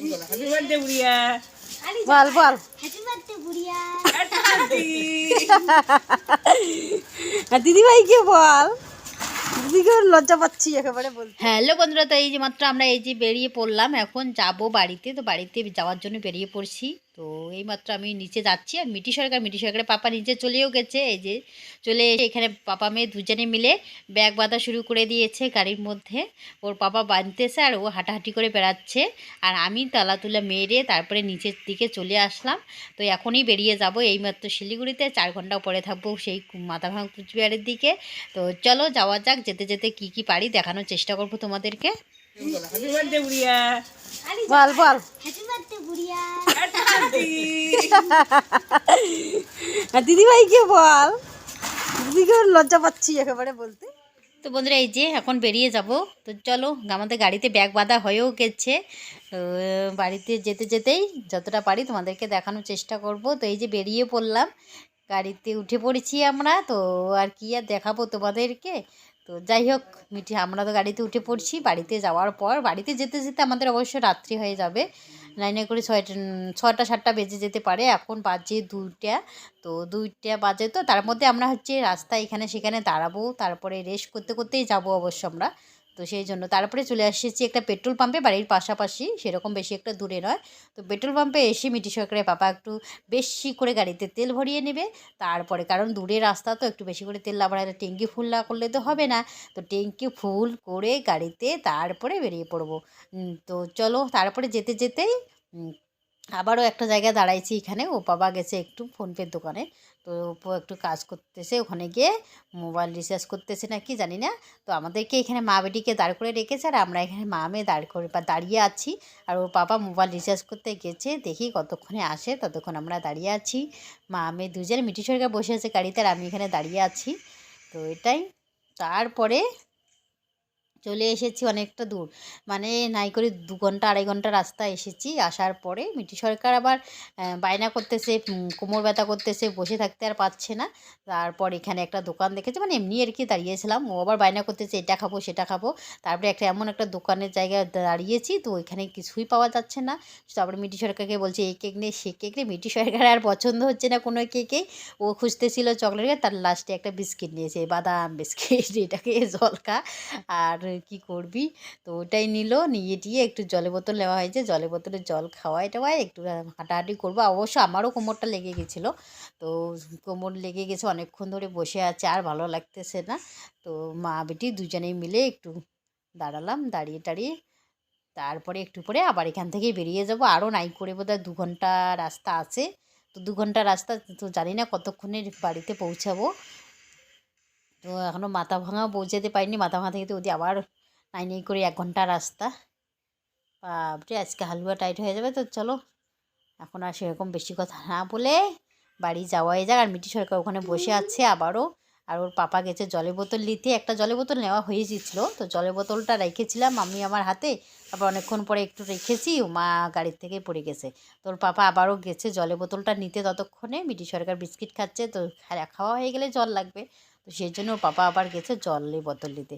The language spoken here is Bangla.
হ্যাপি বার্থডে বুড়িয়া। বল বল। দিদিভাই কে দিদিভাইকে বল দিদিকে লজ্জা পাচ্ছি একেবারে বল হ্যালো বন্ধুরা তো এই যে মাত্র আমরা এই যে বেরিয়ে পড়লাম এখন যাব বাড়িতে তো বাড়িতে যাওয়ার জন্য বেরিয়ে পড়ছি। তো এই মাত্র আমি নিচে যাচ্ছি আর মিটি সরকার মিটি সরকারের পাপা নিচে চলেও গেছে, এই যে চলে এসে এখানে পাপা মেয়ে দুজনে মিলে ব্যাগ বাঁধা শুরু করে দিয়েছে গাড়ির মধ্যে। ওর পাপা বাঁধতেছে আর ও হাঁটাহাঁটি করে বেড়াচ্ছে। আর আমি তালা তুলা মেরে তারপরে নিচের দিকে চলে আসলাম। তো এখনই বেরিয়ে যাব এইমাত্র শিলিগুড়িতে, চার ঘণ্টা পরে থাকব সেই মাথাভাঙ কুচবিহারের দিকে। তো চলো যাওয়া যাক, যেতে যেতে কি কি পারি দেখানোর চেষ্টা করব তোমাদেরকে। বল বল। দিদিভাইকে বল? দিদিকে লজ্জা পাচ্ছি একেবারে বলতে। তো বন্ধুরা, এই যে এখন বেরিয়ে যাব। তো চলো, আমাদের গাড়িতে ব্যাগ বাঁধা হয়েও গেছে। বাড়িতে যেতে যেতেই যতটা পারি তোমাদেরকে দেখানোর চেষ্টা করব। তো এই যে বেরিয়ে পড়লাম। গাড়িতে উঠে পড়েছি আমরা, তো আর কি আর দেখাবো তোমাদেরকে। তো যাই হোক, মিঠি, আমরা তো গাড়িতে উঠে পড়ছি, বাড়িতে যাওয়ার পর, বাড়িতে যেতে যেতে আমাদের অবশ্য রাত্রি হয়ে যাবে। লাইনে করে ছয়টা ছটা সাতটা বেজে যেতে পারে, এখন বাজে দুইটা। তো দুইটা বাজে তো, তার মধ্যে আমরা হচ্ছে রাস্তায় এখানে সেখানে দাঁড়াবো, তারপরে রেস্ট করতে করতেই যাব অবশ্য আমরা। তো সেই জন্য তারপরে চলে এসেছি একটা পেট্রোল পাম্পে, বাড়ির পাশাপাশি, সেরকম বেশি একটা দূরে নয়। তো পেট্রোল পাম্পে এসে মিটি সরকারের পাপা একটু বেশি করে গাড়িতে তেল ভরিয়ে নেবে, তারপরে কারণ দূরে রাস্তা তো একটু বেশি করে তেল আবার একটা ট্যাঙ্কি ফুল না করলে তো হবে না। তো ট্যাঙ্কি ফুল করে গাড়িতে তারপরে বেরিয়ে পড়ব। তো চলো তারপরে যেতে যেতেই আবারও একটা জায়গায় দাঁড়াইছি এখানে। ও বাবা গেছে একটু ফোনপের দোকানে। তো ও একটু কাজ করতেছে, ওখানে গিয়ে মোবাইল রিচার্জ করতেছে না কি জানি না। তো আমাদেরকে এখানে মা বেটিকে দাঁড় করে রেখেছে আর আমরা এখানে মা মেয়ে দাঁড় করে বা দাঁড়িয়ে আছি। আর ওর বাবা মোবাইল রিচার্জ করতে গেছে, দেখি কতক্ষণে আসে। ততক্ষণ আমরা দাঁড়িয়ে আছি। মা মেয়ে দুজনে মিটি সরকার বসে আছে গাড়িতে আর আমি এখানে দাঁড়িয়ে আছি। তো এটাই। তারপরে চলে এসেছি অনেকটা দূর। মানে নাই করে দু ঘণ্টা আড়াই ঘণ্টা রাস্তা এসেছি। আসার পরে মিটি সরকার আবার বায়না করতেছে কোমর ব্যথা করতেছে বসে থাকতে আর পাচ্ছে না। তারপর এখানে একটা দোকান দেখেছে মানে এমনি আর কি দাঁড়িয়েছিলাম। ও আবার বায়না করতেছে এটা খাব সেটা খাব। তারপরে একটা এমন একটা দোকানের জায়গায় দাঁড়িয়েছি। তো ওইখানে কিছুই পাওয়া যাচ্ছে না। তারপরে মিটি সরকারকে বলছে এই কেক নেই সে কেক নেই মিটি সরকার আর পছন্দ হচ্ছে না কোনো কেকেই ও খুঁজতেছিল চকলেট কেক, তার লাস্টে একটা বিস্কিট নিয়েছে বাদাম বিস্কিট এটাকে জলকা। আর কি করবি? তো ওটাই নিল, নিয়ে টিয়ে একটু জলের বোতল নেওয়া হয়েছে। জলের বোতলে জল খাওয়াই টাওয়াই একটু হাঁটাহাঁটি করব। অবশ্য আমারও কোমরটা লেগে গেছিল। তো কোমর লেগে গেছে অনেকক্ষণ ধরে বসে আছে, আর ভালো লাগতেছে না। তো মা বেটি দুজনেই মিলে একটু দাঁড়ালাম, দাঁড়িয়ে টাড়িয়ে। তারপরে একটু পরে আবার এখান থেকে বেরিয়ে যাব। আরও নাই করে বোধহয় দু ঘণ্টা রাস্তা আছে। তো দু ঘণ্টা রাস্তা, তো জানি না কতক্ষণের বাড়িতে পৌঁছাবো। তো এখনও মাথা ভাঙা পৌঁছাতে পারিনি। মাথা ভাঙা থেকে তো ওদি আবার নাই করে এক ঘণ্টা রাস্তা। বাপরে, আজকে হালুয়া টাইট হয়ে যাবে তো চলো। এখন আর সেরকম বেশি কথা না বলে বাড়ি যাওয়াই যাক। আর মিটি সরকার ওখানে বসে আছে আবারও। আর ওর পাপা গেছে জলের বোতল নিতে। একটা জলের বোতল নেওয়া হয়ে গেছিল তো জলের বোতলটা রেখেছিলাম আমি আমার হাতে। তারপর অনেকক্ষণ পরে একটু রেখেছি। মা গাড়ির থেকে পড়ে গেছে। তো ওর পাপা আবারও গেছে জলের বোতলটা নিতে ততক্ষণে। মিটি সরকার বিস্কিট খাচ্ছে। তো খাওয়া হয়ে গেলে জল লাগবে। তো সেই জন্য পাপা আবার গেছে জল জলের বোতল নিতে।